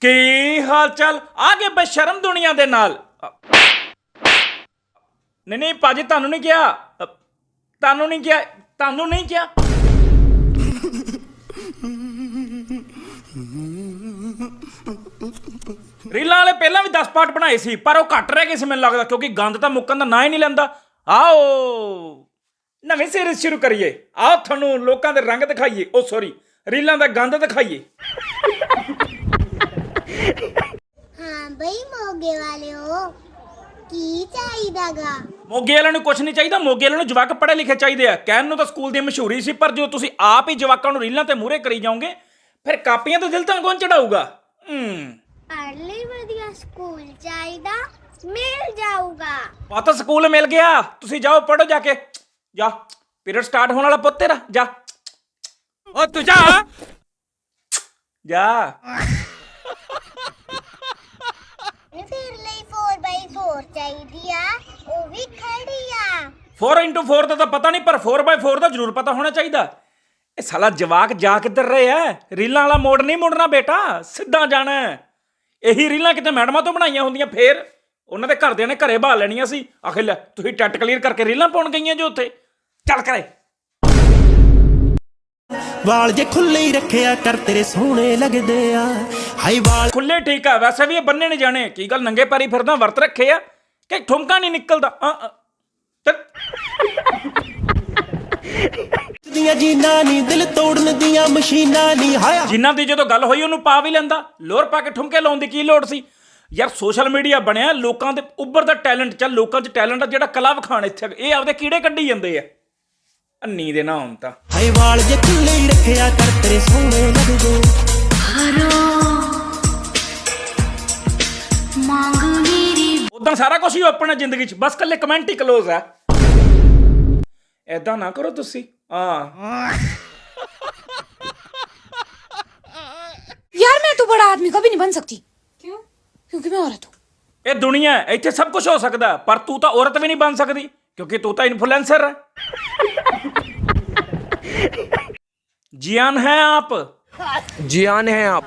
ਕੀ ਹਾਲ ਚਾਲ ਆ ਗਏ ਬੇਸ਼ਰਮ ਦੁਨੀਆ ਦੇ ਨਾਲ। ਨਹੀਂ ਨਹੀਂ, ਭਾਜੀ, ਤੁਹਾਨੂੰ ਨਹੀਂ ਕਿਹਾ। ਤੁਹਾਨੂੰ ਨਹੀਂ ਕਿਹਾ, ਤੁਹਾਨੂੰ ਨਹੀਂ ਕਿਹਾ। ਰੀਲਾਂ ਵਾਲੇ ਪਹਿਲਾਂ ਵੀ 10 ਪਾਰਟ ਬਣਾਏ ਸੀ, ਪਰ ਉਹ ਘੱਟ ਰਹਿ ਗਏ ਸੀ ਮੈਨੂੰ ਲੱਗਦਾ, ਕਿਉਂਕਿ ਗੰਦ ਤਾਂ ਮੁੱਕਣ ਦਾ ਨਾਂ ਹੀ ਨਹੀਂ ਲੈਂਦਾ। ਆਓ, ਨਵੀਂ ਸੀਰੀਜ਼ ਸ਼ੁਰੂ ਕਰੀਏ। ਆਓ, ਤੁਹਾਨੂੰ ਲੋਕਾਂ ਦੇ ਰੰਗ ਦਿਖਾਈਏ। ਉਹ ਸੌਰੀ ਰੀਲਾਂ ਦਾ ਗੰਦ ਦਿਖਾਈਏ। ਹਾਂ ਬਈ ਮੋਗੇ ਵਾਲਿਓ ਕੀ ਚਾਹੀਦਾਗਾ? ਮੋਗੇ ਵਾਲਿਆਂ ਨੂੰ ਕੁਝ ਨਹੀਂ ਚਾਹੀਦਾ ਮੋਗੇ ਵਾਲਿਆਂ ਨੂੰ ਜਵਾਕ ਪੜ੍ਹੇ ਲਿਖੇ ਚਾਹੀਦੇ ਆ। ਕਹਿਣ ਨੂੰ ਤਾਂ ਸਕੂਲ ਦੀ ਮਸ਼ਹੂਰੀ ਸੀ ਪਰ ਜਦੋਂ ਤੁਸੀਂ ਆਪ ਹੀ ਜਵਾਕਾਂ ਨੂੰ ਰੀਲਾਂ ਤੇ ਮੂਹਰੇ ਕਰੀ ਜਾਓਗੇ ਫਿਰ ਕਾਪੀਆਂ ਤੇ ਦਿਲ ਤਾਂ ਕੌਣ ਚੜਾਊਗਾ? ਹੂੰ। ਪੜ੍ਹ ਲਈ ਵਧੀਆ ਸਕੂਲ ਚਾਹੀਦਾ ਮਿਲ ਜਾਊਗਾ। ਪਤਾ ਸਕੂਲ ਮਿਲ ਗਿਆ। ਤੁਸੀਂ ਜਾਓ ਪੜੋ ਜਾ ਕੇ। ਜਾ ਪੀਰੀਅਡ ਸਟਾਰਟ ਹੋਣ ਵਾਲਾ ਪੁੱਤ ਤੇਰਾ ਜਾ। ਓ ਤੂੰ ਜਾ। ਜਾ ਫਿਰ ਲਈ 4x4 ਚਾਹੀਦੀ ਆ ਉਹ ਵੀ ਖੜੀ ਆ। 4x4 ਦਾ ਤਾਂ ਪਤਾ ਨਹੀਂ ਪਰ 4x4 ਦਾ ਜ਼ਰੂਰ ਪਤਾ ਹੋਣਾ ਚਾਹੀਦਾ। ਇਹ ਸਾਲਾ ਜਵਾਕ ਜਾ ਕਿੱਧਰ ਰਹੇ ਐ ਰੀਲਾਂ ਵਾਲਾ ਮੋੜ ਨਹੀਂ ਮੁੜਨਾ ਬੇਟਾ ਸਿੱਧਾ ਜਾਣਾ ਹੈ। ਇਹੀ ਰੀਲਾਂ ਕਿਤੇ ਮੈਡਮਾਂ ਤੋਂ ਬਣਾਈਆਂ ਹੁੰਦੀਆਂ ਫੇਰ ਉਹਨਾਂ ਦੇ ਘਰਦਿਆਂ ਨੇ ਘਰੇ ਬਾਹ ਲੈਣੀਆਂ ਸੀ। ਆਖੇ ਲੈ ਤੁਸੀਂ ਟੱਟ ਕਲੀਅਰ ਕਰਕੇ ਰੀਲਾਂ ਪਾਉਣ ਗਈਆਂ ਜੋ ਉੱਥੇ। ਚੱਲ ਕਰੇ। ਵਾਲ ਜੇ ਖੁੱਲੇ ਹੀ ਰੱਖਿਆ ਕਰ ਤੇਰੇ ਸੋਹਣੇ ਲੱਗਦੇ ਆ। ਹਾਈ ਵਾਲ। ਖੁੱਲੇ ਠੀਕ ਆ ਵੈਸੇ ਵੀ ਇਹ ਬੰਨੇ ਨਹੀਂ ਜਾਣੇ। ਕੀ ਗੱਲ ਨੰਗੇ ਪੈਰੀ ਫਿਰਦਾ ਵਰਤ ਰੱਖੇ ਆ? ਕਿ ਠੁਮਕਾ ਨਹੀਂ ਨਿਕਲਦਾ? ਅ, ਅ, ਤੇ ਦੀਆਂ ਜੀਨਾਂ ਨਹੀਂ ਦਿਲ ਤੋੜਨ ਦੀਆਂ ਮਸ਼ੀਨਾਂ ਨਹੀਂ ਹਾਇਆ ਜਿਨ੍ਹਾਂ ਦੀ ਜਦੋਂ ਗੱਲ ਹੋਈ ਉਹਨੂੰ ਪਾ ਵੀ ਲੈਂਦਾ। ਲੋਰ ਪਾ ਕੇ ਠੁਮਕੇ ਲਾਉਣ ਦੀ ਕੀ ਲੋੜ ਸੀ? ਯਾਰ ਸੋਸ਼ਲ ਮੀਡੀਆ ਬਣਿਆ ਲੋਕਾਂ ਦੇ ਉੱਭਰ ਦਾ ਟੈਲੈਂਟ ਚੱਲ ਲੋਕਾਂ 'ਚ ਟੈਲੈਂਟ ਆ ਜਿਹੜਾ ਕਲਾ ਵਿਖਾਣ ਇੱਥੇ ਇਹ ਆਪਦੇ ਕੀੜੇ ਕੱਢੀ ਜਾਂਦੇ ਆ। ਅੰਨੀ ਦੇ ਨਾ ਹੁਣ ਤਾਂ। ਹਾਈ ਵਾਲ ਜੇ ਖੁੱਲੇ ਹੀ ਰੱਖਿਆ ਕਰ ਤੇਰੇ ਸੋਹਣੇ ਲੱਗਦੇ। ਉਦਾਂ ਸਾਰਾ ਕੁਝ ਹੀ ਓਪਨ ਹੈ ਜ਼ਿੰਦਗੀ 'ਚ ਬਸ ਕੱਲੇ ਕਮੈਂਟ ਹੀ ਕਲੋਜ਼ ਆ ਐਦਾਂ ਨਾ ਕਰੋ ਤੁਸੀਂ ਹਾਂ यार मैं तो बड़ा आदमी कभी नहीं बन सकती क्यों क्योंकि मैं औरत हूँ ਇਹ ਦੁਨੀਆ ਹੈ, ਇੱਥੇ ਸਭ ਕੁਝ ਹੋ ਸਕਦਾ ਹੈ, ਪਰ ਤੂੰ ਤਾਂ ਔਰਤ ਵੀ ਨਹੀਂ ਬਣ ਸਕਦੀ ਕਿਉਂਕਿ ਤੂੰ ਤਾਂ ਇਨਫਲੂਐਂਸਰ ਹੈ ਜਿਆਨ ਹੈ ਆਪ जियान है आप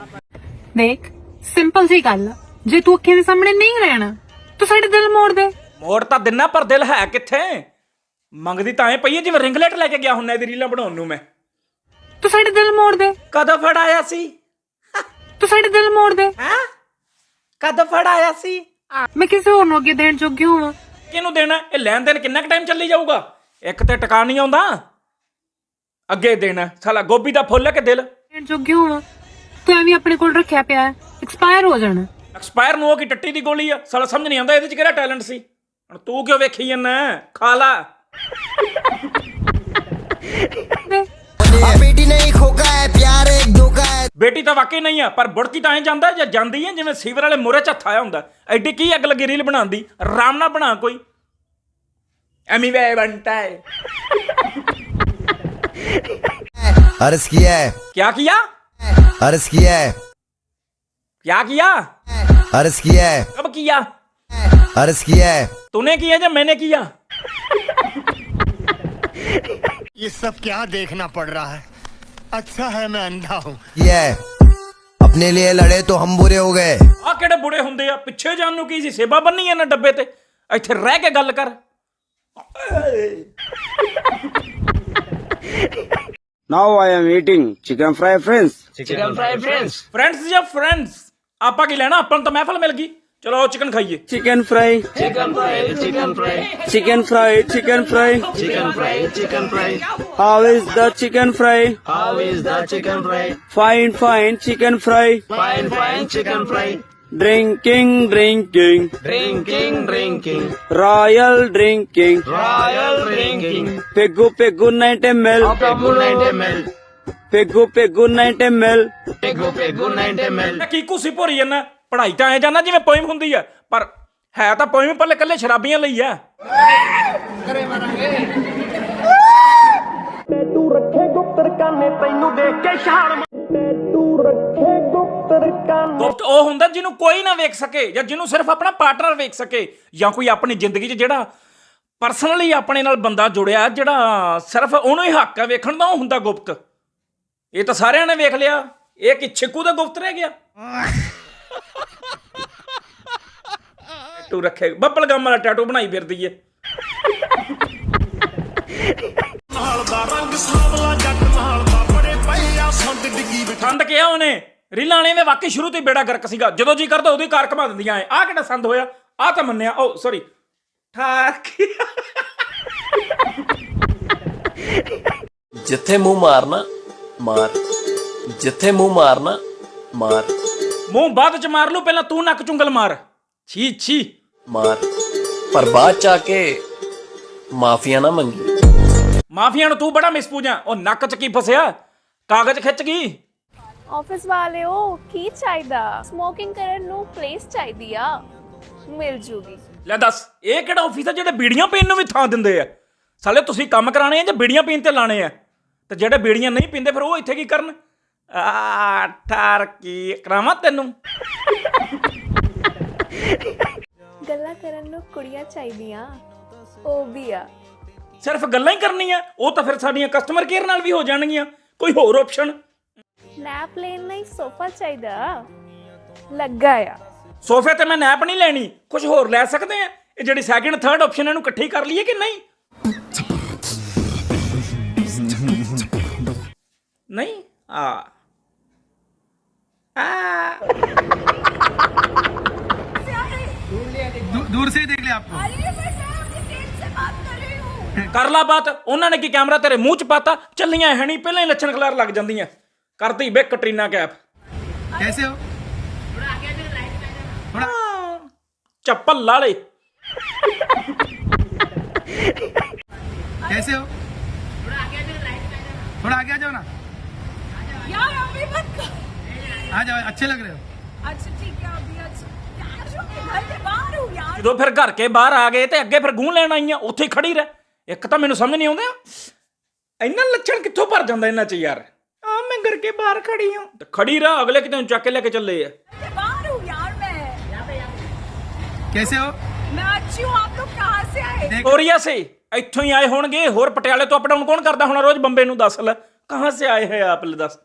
ਦੇਖ ਸਿੰਪਲ ਜੀ ਗੱਲ ਆ। ਜੇ ਤੂੰ ਅੱਖਾਂ ਦੇ ਸਾਹਮਣੇ ਨਹੀਂ ਰਹਿਣਾ ਤੂੰ ਸਾਡੇ ਦਿਲ ਮੋੜ ਦੇ। ਮੋੜ ਤਾਂ ਦਿਨਾ ਪਰ ਦਿਲ ਹੈ ਕਿੱਥੇ? ਮੰਗਦੀ ਤਾਂ ਐ ਪਈ ਹੈ ਜਿਵੇਂ ਰਿੰਗਲੈਟ ਲੈ ਕੇ ਗਿਆ ਹੁੰਨਾ ਇਹਦੀ ਰੀਲਾਂ ਬਣਾਉਣ ਨੂੰ ਮੈਂ। ਤੂੰ ਸਾਡੇ ਦਿਲ ਮੋੜ ਦੇ। ਕਦੋਂ ਫੜਾਇਆ ਸੀ? ਤੂੰ ਸਾਡੇ ਦਿਲ ਮੋੜ ਦੇ। ਹੈ? ਕਦੋਂ ਫੜਾਇਆ ਸੀ? ਮੈਂ ਕਿਸੇ ਹੋਰ ਨੂੰ ਅੱਗੇ ਦੇਣ ਜੋਗੀ ਹੋਵਾਂ। ਕਿਹਨੂੰ ਦੇਣਾ? ਇਹ ਲੈਣ ਦੇਣ ਕਿੰਨਾ ਕੁ ਟਾਈਮ ਚੱਲੀ ਜਾਊਗਾ? ਇੱਕ ਤੇ ਟਿਕਾ ਨਹੀਂ ਆਉਂਦਾ। ਅੱਗੇ ਦੇਣਾ। ਸਾਲਾ ਗੋਭੀ ਦਾ ਫੁੱਲ ਹੈ ਕਿ ਦਿਲ? ਦੇਣ ਜੋਗੀ ਹੋਵਾਂ। ਤੂੰ ਐਵੇਂ ਆਪਣੇ ਕੋਲ ਰੱਖਿਆ ਪਿਆ ਐਕਸਪਾਇਰ ਹੋ ਜਾਣਾ। ਐਕਸਪਾਇਰ ਨੂੰ ਉਹ ਕੀ ਟੱਟੀ ਦੀ ਗੋਲੀ ਆ ਸਾਲਾ ਸਮਝ ਨਹੀਂ ਆਉਂਦਾ ਇਹਦੇ ਚ ਕਿਹੜਾ ਟੈਲੈਂਟ ਸੀ ਹੁਣ ਤੂੰ ਕਿਉਂ ਵੇਖੀ ਜਾਂਦਾ ਖਾ ਲਾ ਦੇ बेटी नहीं खोका है प्यार एक धोखा है ਬੇਟੀ ਤਾਂ ਵਾਕਈ ਨਹੀਂ ਆ ਪਰ ਬੁੜਕੀ ਤਾਂ ਐ ਜਾਂਦਾ ਜਾਂ ਜਾਂਦੀ ਹੈ ਜਿਵੇਂ ਸੀਵਰ ਵਾਲੇ ਮੋਰੇ ਚ ਹੱਥ ਆਇਆ ਹੁੰਦਾ ਐਡੀ ਕੀ ਅੱਗ ਲੱਗੀ ਰੀਲ ਬਣਾਉਂਦੀ ਆਰਾਮ ਨਾਲ ਬਣਾ ਕੋਈ ਐਮੀ ਵੇ ਬੰਟਾ ਹੈ अर्ज किया है क्या किया अर्ज किया है क्या किया अर्ज किया है कब किया अर्ज किया है तूने किया या मैंने किया ये सब क्या देखना पड़ रहा है अच्छा है मैं अंधा हूँ किया है अपने लिए लड़े तो हम बुरे हो गए ਆ ਕਿਹੜੇ ਬੁੜੇ ਹੁੰਦੇ ਆ ਪਿੱਛੇ ਜਾਣ ਨੂੰ ਕੀ ਸੀ ਸੇਵਾ ਬੰਨੀ ਇਹਨਾਂ ਡੱਬੇ ਤੇ ਇੱਥੇ ਰਹਿ ਕੇ ਗੱਲ ਕਰ now I am eating chicken fry friends friends ਜਾਂ ਫਰੈਂਡਸ आपा की लेना अपन तो महफल मिल गई। चलो आओ चिकन खाइए। Chicken fry chicken fry chicken fry chicken fry chicken fry chicken fry how is the chicken fry how is the chicken fry fine fine chicken fry fine fine chicken fry drinking drinking drinking drinking, drinking. Royal drinking, royal peg Pegu pegu 90 ml, night M L peg peg 90 mill. Peg peg 90 ਮਿਲ। ਕੀ ਕੁਸੀ ਭੋਰੀ ਜਾਂਦਾ? ਪੜਾਈ ਤਾਂ ਐ ਜਾਂਦਾ ਜਿਵੇਂ poem ਹੁੰਦੀ ਆ। ਪਰ ਹੈ ਤਾਂ ਪੋਇਮ ਪੱਲੇ ਕੱਲੇ ਸ਼ਰਾਬੀਆਂ ਲਈ ਆ। ਕਰੇ ਮਰਾਂਗੇ ਤੂੰ ਰੱਖੇ ਗੁਪਤਰ ਕਾਨੇ ਤੈਨੂੰ ਦੇਖ ਕੇ ਸ਼ਾਨ ਤੂੰ ਰੱਖੇ ਗੁਪਤਰ ਕਾਨੇ ਗੁਪਤ ਉਹ ਹੁੰਦਾ ਜਿਹਨੂੰ ਕੋਈ ਨਾ ਵੇਖ ਸਕੇ ਜਾਂ ਜਿਹਨੂੰ ਸਿਰਫ ਆਪਣਾ ਪਾਰਟਨਰ ਵੇਖ ਸਕੇ ਜਾਂ ਕੋਈ ਆਪਣੀ ਜ਼ਿੰਦਗੀ 'ਚ ਜਿਹੜਾ ਪਰਸਨਲੀ ਆਪਣੇ ਨਾਲ ਬੰਦਾ ਜੁੜਿਆ ਜਿਹੜਾ ਸਿਰਫ ਉਹਨੂੰ ਹੀ ਹੱਕ ਆ ਵੇਖਣ ਦਾ ਉਹ ਹੁੰਦਾ ਗੁਪਤ। ਇਹ ਤਾਂ ਸਾਰਿਆਂ ਨੇ ਵੇਖ ਲਿਆ। ਇਹ ਕਿ ਛਿੱਕੂ ਦਾ ਗੁਪਤ ਰਹਿ ਗਿਆ? ਟੈਟੂ ਰੱਖੇ। ਬੱਬਲ ਗਮ ਵਾਲਾ ਟੈਟੂ ਬਣਾਈ ਫਿਰਦੀ ਏ। ਸੰਦ ਕਿਹਾ ਉਹਨੇ। ਰੀਲਾਂ ਵਾਲੇ ਨੇ ਵਾਕਈ ਸ਼ੁਰੂ ਤੋਂ ਹੀ ਬੇੜਾ ਗਰਕ ਸੀਗਾ। ਜਦੋਂ ਜੀ ਕਰਦਾ ਉਦੋਂ ਹੀ ਕਾਰ ਘਮਾ ਦਿੰਦੀਆਂ ਐ। ਆਹ ਕਿਹੜਾ ਸੰਦ ਹੋਇਆ? ਆਹ ਤਾਂ ਮੰਨਿਆ। ਓ ਸੌਰੀ ਠਾਕ। ਜਿੱਥੇ ਮੂੰਹ ਮਾਰਨਾ ਮਾਰ। ਜਿੱਥੇ ਮੂੰਹ ਮਾਰਨਾ ਮਾਰ। ਮੂੰਹ ਬਾਅਦ ਚ ਮਾਰ ਲੂ ਪਹਿਲਾਂ ਤੂੰ ਨੱਕ ਚੁੰਗਲ ਮਾਰ। ਛੀ ਛੀ। ਮਾਰ। ਪਰ ਬਾਅਦ ਚ ਆ ਕੇ ਮਾਫੀਆ ਨਾ ਮੰਗੀ। ਮਾਫੀਆ ਨੂੰ ਤੂੰ ਬੜਾ ਮਿਸਪੂਜਾ ਉਹ ਨੱਕ ਚ ਕੀ ਫਸਿਆ? ਕਾਗਜ਼ ਖਿੱਚ ਗਈ? ਆਫਿਸ ਵਾਲਿਓ ਕੀ ਚਾਹੀਦਾ? ਸਮੋਕਿੰਗ ਕਰਨ ਨੂੰ ਪਲੇਸ ਚਾਹੀਦੀ ਆ। ਮਿਲ ਜੂਗੀ। ਲੈ ਦੱਸ ਇਹ ਕਿਹੜਾ ਆਫਿਸ ਆ ਜਿਹੜੇ ਬੀੜੀਆਂ ਪੀਣ ਨੂੰ ਵੀ ਥਾਂ ਦਿੰਦੇ ਆ? ਸਾਲੇ ਤੁਸੀਂ ਕੰਮ ਕਰਾਣੇ ਆ ਜਾਂ ਬੀੜੀਆਂ ਪੀਣ ਤੇ ਲਾਣੇ ਆ? ਤੇ ਜਿਹੜੇ ਬੀੜੀਆਂ ਨਹੀਂ ਪੀਂਦੇ ਫਿਰ ਉਹ ਇੱਥੇ ਕੀ ਕਰਨ? ਆ ਠਾਰ ਕੀ ਕਰਾਵਾਂ ਤੈਨੂੰ? ਗੱਲਾਂ ਕਰਨ ਨੂੰ ਕੁੜੀਆਂ ਚਾਹੀਦੀਆਂ ਉਹ ਵੀ ਆ। ਸਿਰਫ ਗੱਲਾਂ ਹੀ ਕਰਨੀਆਂ ਉਹ ਤਾਂ ਫਿਰ ਸਾਡੀਆਂ ਕਸਟਮਰ ਕੇਅਰ ਨਾਲ ਵੀ ਹੋ ਜਾਣਗੀਆਂ। ਕੋਈ ਹੋਰ ਆਪਸ਼ਨ ਨੈਪ ਲੈਣ ਲਈ ਸੋਫਾ ਚਾਹੀਦਾ ਲੱਗਾ ਆ। ਸੋਫੇ ਤੇ ਮੈਂ ਨੈਪ ਨਹੀਂ ਲੈਣੀ ਕੁਝ ਹੋਰ ਲੈ ਸਕਦੇ ਆ? ਇਹ ਜਿਹੜੀ ਸੈਕਿੰਡ ਥਰਡ ਆਪਸ਼ਨ ਇਹਨੂੰ ਇਕੱਠੀ ਕਰ ਲਈਏ ਕਿ ਨਹੀਂ? ਨਹੀਂ ਆ ਆ दूर से ही देख लिया आपको ਕਰ ਲਾ ਬਾਤ ਉਹਨਾਂ ਨੇ ਕੀ ਕੈਮਰਾ ਤੇਰੇ ਮੂੰਹ ਚ ਪਾਤਾ ਚੱਲੀਆਂ ਹੈ ਨਹੀਂ ਪਹਿਲਾਂ ਹੀ ਲੱਛਣ ਖਲਾਰ ਲੱਗ ਜਾਂਦੀਆਂ ਕਰਦੀ ਬੇ ਕਟਰੀਨਾ ਕੈਪ कैसे हो ਚੱਪਲ ਲਾਲੇ कैसे हो थोड़ा आगे आ जाओ ना यार अभी मत आ जाओ अच्छे लग रहे हो अच्छा ठीक है अभी अच्छा यार जो मैं घर के बाहर हूँ यार ਜਦੋਂ ਫਿਰ ਘਰ ਕੇ ਬਾਹਰ ਆ ਗਏ ਤੇ ਅੱਗੇ ਫਿਰ ਗੂੰ ਲੈਣ ਆਈਆਂ ਉੱਥੇ ਹੀ ਖੜੀ ਰਹਿ ਇੱਕ ਤਾਂ ਮੈਨੂੰ ਸਮਝ ਨਹੀਂ ਆਉਂਦਾ ਇੰਨਾ ਲੱਛਣ ਕਿੱਥੋਂ ਭਰ ਜਾਂਦਾ ਇਹਨਾਂ ਚ ਯਾਰ ਆ ਮੈਂ ਘਰ ਕੇ ਬਾਹਰ ਖੜੀ ਹਾਂ ਤੇ ਖੜੀ ਰਹਿ ਅਗਲੇ ਕਿਤੇ ਨੂੰ ਚੱਕ ਕੇ ਲੈ ਕੇ ਚੱਲੇ ਆ के बाहर हूँ यार मैं कैसे हो मैं अच्छी हूँ आप लोग कहाँ से आए ਕੋਰੀਆ ਸੇ ਇੱਥੋਂ ਹੀ ਆਏ ਹੋਣਗੇ ਹੋਰ ਪਟਿਆਲੇ ਤੋਂ ਅਪ ਡਾਊਨ ਕੌਣ ਕਰਦਾ ਹੋਣਾ ਰੋਜ਼ ਬੰਬੇ ਨੂੰ ਦੱਸ ਲੈ ਕਹਾਂ ਸੇ ਆਏ ਹੈ ਆਪ ਲੈ ਦੱਸ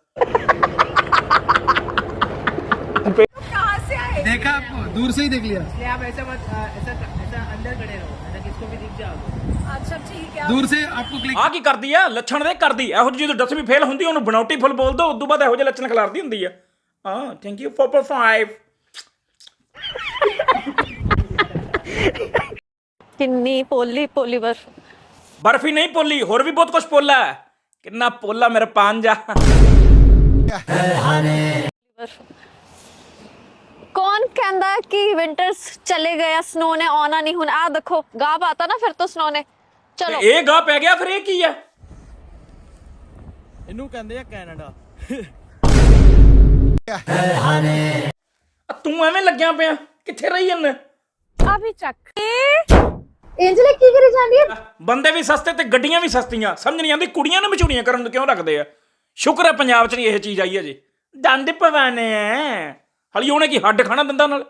दूर से ही देख लिया इसलिए आप ऐसा मत ऐसा अंदर खड़े रहो ऐसा किसको भी दिख जाओ ਅੱਛਾ ਠੀਕ ਹੈ दूर से आपको क्लिक ਆ ਕੀ ਕਰਦੀ ਆ ਲੱਛਣ ਦੇ ਕਰਦੀ ਨਹੀਂ ਪੋਲੀ ਵੀ ਬਹੁਤ ਕੁਝ ਪੋਲਾ ਕਿੰਨਾ ਪੋਲਾ ਮੇਰਾ ਪਾਂਜਾ ਕੌਣ ਕਹਿੰਦਾ ਹੈ ਕਿ ਵਿੰਟਰਸ ਚਲੇ ਗਏ ਸਨੋ ਨੇ ਆਉਣਾ ਨਹੀਂ ਹੁਣ ਆ ਦੇਖੋ ਗਾ ਪਾਤਾ ਨਾ ਫਿਰ ਤੋਂ ਸਨੋ ਨੇ। ਚਲੋ। ਇਹ ਗਾ ਪੈ ਗਿਆ ਫਿਰ ਇਹ ਕੀ ਆ? ਇਹਨੂੰ ਕਹਿੰਦੇ ਆ ਕੈਨੇਡਾ। ਤੂੰ ਐਵੇਂ ਲੱਗਿਆ ਪਿਆ ਕਿੱਥੇ ਰਹੀ ਜੰਨ ਆ ਵੀ ਚੱਕ। ਇੰਜਲੇ ਕੀ ਕਰੀ ਜਾਂਦੀ ਹੈ ਬੰਦੇ ਵੀ ਸਸਤੇ ਤੇ ਗੱਡੀਆਂ ਵੀ ਸਸਤੀਆਂ ਸਮਝ ਨਹੀਂ ਆਉਂਦੀ ਕੁੜੀਆਂ ਨੂੰ ਵਿਚੂੜੀਆਂ ਕਰਨ ਨੂੰ ਕਿਉਂ ਰੱਖਦੇ ਆ? ਸ਼ੁਕਰ ਹੈ ਪੰਜਾਬ 'ਚ ਨਹੀਂ ਇਹ ਚੀਜ਼ ਆਈ ਅਜੇ। ਦੰਦ ਪਵਾਨੇ ਐ ਹਲੀ ਉਹਨੇ ਕੀ ਹੱਡ ਖਾਣਾ ਦੰਦਾਂ ਨਾਲ?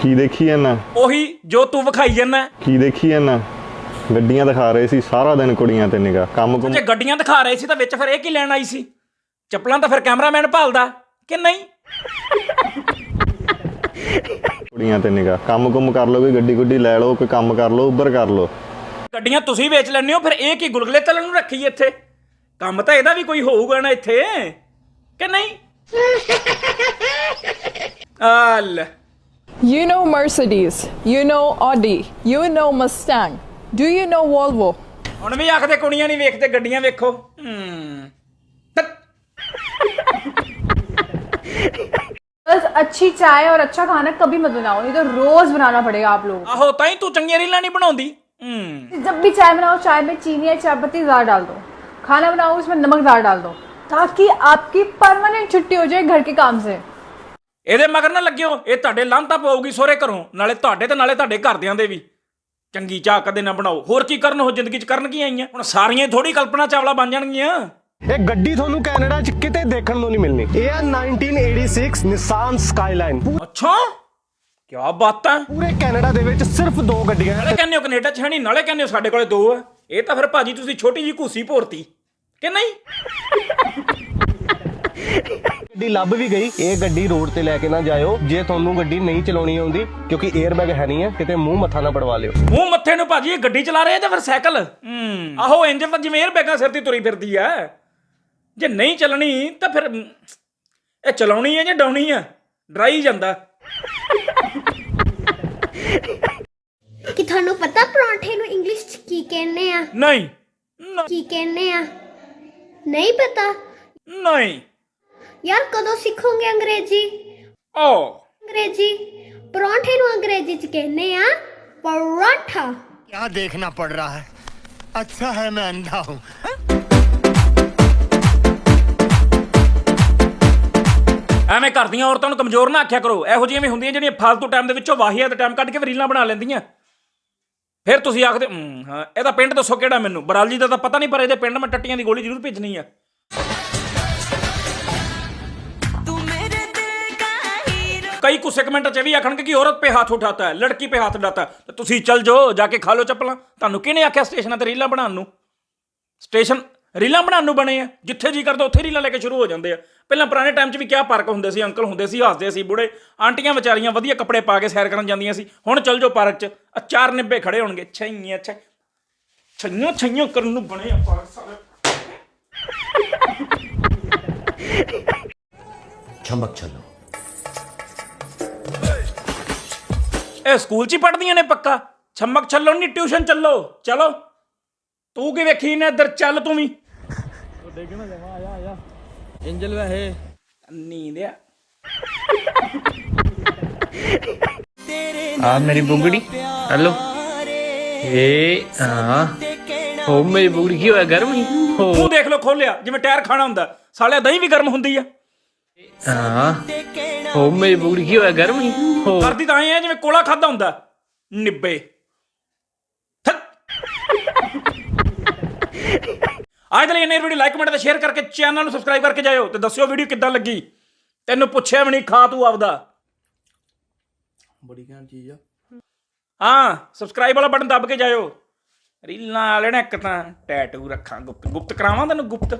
ਕੀ ਦੇਖੀ ਜਾਂਦਾ ਉਹੀ ਜੋ ਤੂੰ ਵਿਖਾਈ ਜਾਂਦਾ। ਕੀ ਦੇਖੀ ਜਾਂਦਾ ਗੱਡੀਆਂ ਦਿਖਾ ਰਹੇ ਸੀ ਸਾਰਾ ਦਿਨ ਕੁੜੀਆਂ ਤੇ ਨਿਗਾ ਕੰਮ ਕੁਮ ਜੇ ਗੱਡੀਆਂ ਦਿਖਾ ਰਹੇ ਸੀ ਤਾਂ ਵਿੱਚ ਫਿਰ ਇਹ ਕੀ ਲੈਣ ਆਈ ਸੀ? ਚੱਪਲਾਂ ਤਾਂ ਫਿਰ ਕੈਮਰਾਮੈਨ ਭਾਲਦਾ ਕਿ ਨਹੀਂ? ਕੁੜੀਆਂ ਤੇ ਨਿਗਾ ਕੰਮ ਕੁਮ ਕਰ ਲਓ ਕੋਈ ਗੱਡੀ ਗੁੱਡੀ ਲੈ ਲਓ ਕੋਈ ਕੰਮ ਕਰ ਲਓ ਉੱਬਰ ਕਰ ਲਓ। ਗੱਡੀਆਂ ਤੁਸੀਂ ਵੇਚ ਲੈਂਦੇ ਹੋ ਫਿਰ ਇਹ ਕੀ ਗੁਲਗੁਲੇ ਤਲਣ ਨੂੰ ਰੱਖੀ ਇੱਥੇ ਕੰਮ ਤਾਂ ਇਹਦਾ ਵੀ ਕੋਈ ਹੋਊਗਾ ਨਾ ਇੱਥੇ ਕਿ ਨਹੀਂ ਆਲ You know Mercedes, you know Audi, you know Mustang. Do you know Volvo? ਹੁਣ ਵੀ ਆਖਦੇ ਕੁੜੀਆਂ ਨਹੀਂ ਵੇਖਦੇ ਗੱਡੀਆਂ ਵੇਖੋ ਹੂੰ ਤੱਕ बस अच्छी चाय और अच्छा खाना कभी मत बनाओ ये तो रोज बनाना पड़ेगा आप लोगों ਆਹੋ ਤਾਂ ਹੀ ਤੂੰ ਚੰਗੀਆਂ ਰੀਲਾਂ ਨਹੀਂ ਬਣਾਉਂਦੀ ਹੂੰ को जब भी चाय बनाओ चाय में चीनी या चाय पत्ती ज़्यादा डाल दो खाना बनाओ उसमें नमक ज़्यादा डाल दो ताकि आपकी परमानेंट छुट्टी हो जाए घर के काम से ਇਹਦੇ ਮਗਰ ਨਾ ਲੱਗਿਓ ਇਹ ਤੁਹਾਡੇ ਲਾਂਤਾ ਪਊਗੀ ਸੋਰੇ ਘਰੋਂ ਨਾਲੇ ਤੁਹਾਡੇ ਤੇ ਨਾਲੇ ਤੁਹਾਡੇ ਘਰਦਿਆਂ ਦੇ ਵੀ ਚੰਗੀ ਚਾਹ ਕਦੇ ਨਾ ਬਣਾਓ ਹੋਰ ਕੀ ਕਰਨ ਹੋ ਜ਼ਿੰਦਗੀ 'ਚ ਕਰਨ ਕੀ ਆਈਆਂ ਹੁਣ ਸਾਰੀਆਂ ਥੋੜੀ ਕਲਪਨਾ ਚਾਵਲਾ ਬਣ ਜਾਣਗੀਆਂ ਇਹ ਗੱਡੀ ਤੁਹਾਨੂੰ ਕੈਨੇਡਾ 'ਚ ਕਿਤੇ ਦੇਖਣ ਨੂੰ ਨਹੀਂ ਮਿਲਣੀ ਇਹ ਆ 1986 ਨਿਸਾਨ ਸਕਾਈਲਾਈਨ ਅੱਛਾ ਕੀ ਬਾਤਾਂ? ਪੂਰੇ ਕੈਨੇਡਾ ਦੇ ਵਿੱਚ ਸਿਰਫ ਦੋ ਗੱਡੀਆਂ ਨਾਲੇ ਕਹਿੰਦੇ ਹੋ ਕੈਨੇਡਾ 'ਚ ਹੈ ਨਹੀਂ ਨਾਲੇ ਕਹਿੰਦੇ ਹੋ ਸਾਡੇ ਕੋਲੇ ਦੋ ਆ। ਇਹ ਤਾਂ ਫਿਰ ਭਾਜੀ ਤੁਸੀਂ ਛੋਟੀ ਜੀ ਘੂਸੀ ਭੋਰਤੀ। ਕਿ ਨਹੀਂ? ਗੱਡੀ ਲੱਭ ਵੀ ਗਈ। ਇਹ ਗੱਡੀ ਰੋਡ ਤੇ ਲੈ ਕੇ ਨਾ ਜਾਇਓ। ਜੇ ਤੁਹਾਨੂੰ ਗੱਡੀ ਨਹੀਂ ਚਲਾਉਣੀ ਆਉਂਦੀ ਕਿਉਂਕਿ 에ਅਰ ਬੈਗ ਹੈ ਨਹੀਂ ਹੈ ਕਿਤੇ ਮੂੰਹ ਮੱਥਾ ਨਾ ਪੜਵਾ ਲਿਓ। ਮੂੰਹ ਮੱਥੇ ਨੂੰ ਭਾਜੀ ਇਹ ਗੱਡੀ ਚਲਾ ਰਹੇ ਜਾਂ ਫਿਰ ਸਾਈਕਲ? ਹੂੰ। ਆਹੋ ਇੰਜਨ ਤਾਂ ਜਿਵੇਂ 에ਅਰ ਬੈਗਾਂ ਸਿਰ ਤੇ ਤੁਰੀ ਫਿਰਦੀ ਆ। ਜੇ ਨਹੀਂ ਚੱਲਣੀ ਤਾਂ ਫਿਰ ਇਹ ਚਲਾਉਣੀ ਹੈ ਜਾਂ ਡਾਉਣੀ ਆ? ਡਰਾਈ ਜਾਂਦਾ। ਕਿ ਤੁਹਾਨੂੰ ਪਤਾ ਪਰੌਂਠੇ ਨੂੰ ਇੰਗਲਿਸ਼ 'ਚ ਕੀ ਕਹਿੰਦੇ ਆ? ਨਹੀਂ। ਕੀ ਕਹਿੰਦੇ ਆ? ਨਹੀਂ ਪਤਾ। ਨਹੀਂ। ਯਾਰ ਕਦੋਂ ਸਿੱਖੋਗੇ ਅੰਗਰੇਜ਼ੀ? ਓ। ਅੰਗਰੇਜ਼ੀ। ਪਰੌਂਠੇ ਨੂੰ ਅੰਗਰੇਜ਼ੀ 'ਚ ਕਹਿੰਦੇ ਆ ਪਰੌਂਠਾ। क्या देखना पड़ रहा है अच्छा है मैं अंधा हूँ ਐਵੇਂ ਕਰਦੀਆਂ ਔਰਤਾਂ ਨੂੰ ਕਮਜ਼ੋਰ ਨਾ ਆਖਿਆ ਕਰੋ। ਇਹੋ ਜਿਹੀਆਂ ਵੀ ਹੁੰਦੀਆਂ ਜਿਹੜੀਆਂ ਫालतू ਟਾਈਮ ਦੇ ਵਿੱਚੋਂ ਵਾਹੀਆ ਦਾ ਟਾਈਮ ਕੱਢ ਕੇ ਵਰੀਲਾਂ ਬਣਾ ਲੈਂਦੀਆਂ। ਫਿਰ ਤੁਸੀਂ ਆਖਦੇ "ਹਮ, ਹਾਂ ਇਹਦਾ ਪਿੰਡ ਦੱਸੋ ਕਿਹੜਾ ਮੈਨੂੰ ਬਰਾਲੀ ਦਾ ਤਾਂ ਪਤਾ ਨਹੀਂ ਪਰ ਇਹਦੇ ਪਿੰਡ ਮੈਂ ਟੱਟੀਆਂ ਦੀ ਗੋਲੀ ਜ਼ਰੂਰ ਭੇਜਣੀ ਆ ਕਈ ਕੁ ਸੈਗਮੈਂਟ ਚ ਇਹ ਵੀ ਆਖਣਗੇ ਕਿ ਔਰਤ पे हाथ उठाता है लड़की पे हाथ उठाता है ਤੇ ਤੁਸੀਂ ਚੱਲ ਜਾਓ ਜਾ ਕੇ ਖਾ ਲਓ ਚੱਪਲਾਂ ਤੁਹਾਨੂੰ ਕਿਹਨੇ ਆਖਿਆ ਸਟੇਸ਼ਨਾਂ ਤੇ ਰੀਲਾਂ ਬਣਾਉਣ ਨੂੰ ਸਟੇਸ਼ਨ ਰੀਲਾਂ ਬਣਾਉਣ ਨੂੰ ਬਣੇ ਆ ਜਿੱਥੇ ਜੀ ਕਰਦਾ ਉੱਥੇ ਰੀਲਾਂ ਲੈ ਕੇ ਸ਼ੁਰੂ ਹੋ ਜਾਂਦੇ ਆ ਪਹਿਲਾਂ ਪੁਰਾਣੇ ਟਾਈਮ 'ਚ ਵੀ ਕਿਆ ਪਾਰਕ ਹੁੰਦੇ ਸੀ ਅੰਕਲ ਹੁੰਦੇ ਸੀ ਹੱਸਦੇ ਸੀ ਬੁੜੇ ਆਂਟੀਆਂ ਵਿਚਾਰੀਆਂ ਵਧੀਆ ਕੱਪੜੇ ਪਾ ਕੇ ਸੈਰ ਕਰਨ ਜਾਂਦੀਆਂ ਸੀ। ਹੁਣ ਚੱਲ ਜਾਓ ਪਾਰਕ 'ਚ ਆ ਚਾਰ ਨਿੱਬੇ ਖੜੇ ਹੋਣਗੇ ਛਈਆਂ ਛ ਛਈਆਂ ਛਈਆਂ ਕਰਨ ਨੂੰ ਬਣੇ ਆ ਪਾਰਕ ਸਾਰੇ। ਚਮਕ ਚੱਲੋ ਇਹ ਸਕੂਲ 'ਚ ਹੀ ਪੜ੍ਹਦੀਆਂ ਨੇ ਪੱਕਾ। ਛੰਮਕ ਚੱਲੋ ਨਹੀਂ ਟਿਊਸ਼ਨ ਚੱਲੋ ਚਲੋ। ਤੂੰ ਕੀ ਵੇਖੀ ਨੇ ਇੱਧਰ ਚੱਲ ਤੂੰ ਵੀ। ఏం తెలివే నీదే ਆ। ਮੇਰੀ ਬੁੰਗੜੀ। ਹਲੋ। ਏ ਆ ਹੋ ਮੇਰੀ ਬੁੰਗੜੀ ਕੀ ਹੋਇਆ ਗਰਮ ਹੀ? ਤੂੰ ਦੇਖ ਲੋ ਖੋਲਿਆ ਜਿਵੇਂ ਟਾਇਰ ਖਾਣਾ ਹੁੰਦਾ। ਸਾਲਿਆ ਦਹੀਂ ਵੀ ਗਰਮ ਹੁੰਦੀ ਆ। ਆ ਹੋ ਮੇਰੀ ਬੁੰਗੜੀ ਕੀ ਹੋਇਆ ਗਰਮ ਹੀ? ਕਰਦੀ ਤਾਂ ਐ ਜਿਵੇਂ ਕੋਲਾ ਖਾਦਾ ਹੁੰਦਾ। ਨਿੱਬੇ। ਅੱਜ ਲਈ ਇੰਨੇ ਵੀਡੀਓ ਲਾਈਕ ਕਮੈਂਟ ਤੇ ਸ਼ੇਅਰ ਕਰਕੇ ਚੈਨਲ ਨੂੰ ਸਬਸਕ੍ਰਾਈਬ ਕਰਕੇ ਜਾਇਓ ਤੇ ਦੱਸਿਓ ਵੀਡੀਓ ਕਿੱਦਾਂ ਲੱਗੀ। ਤੈਨੂੰ ਪੁੱਛਿਆ ਵੀ ਨਹੀਂ ਖਾ ਤੂੰ ਆਪਦਾ। ਬੜੀ ਘੈਂਟ ਚੀਜ਼ ਆ। ਹਾਂ ਸਬਸਕ੍ਰਾਈਬ ਵਾਲਾ ਬਟਨ ਦੱਬ ਕੇ ਜਾਇਓ। ਰੀਲਾਂ ਵਾਲੇ ਨੇ ਇੱਕ ਤਾਂ ਟੈਟੂ ਰੱਖਾਂ ਗੁਪਤ ਗੁਪਤ ਕਰਾਵਾਂ ਤੈਨੂੰ ਗੁਪਤ?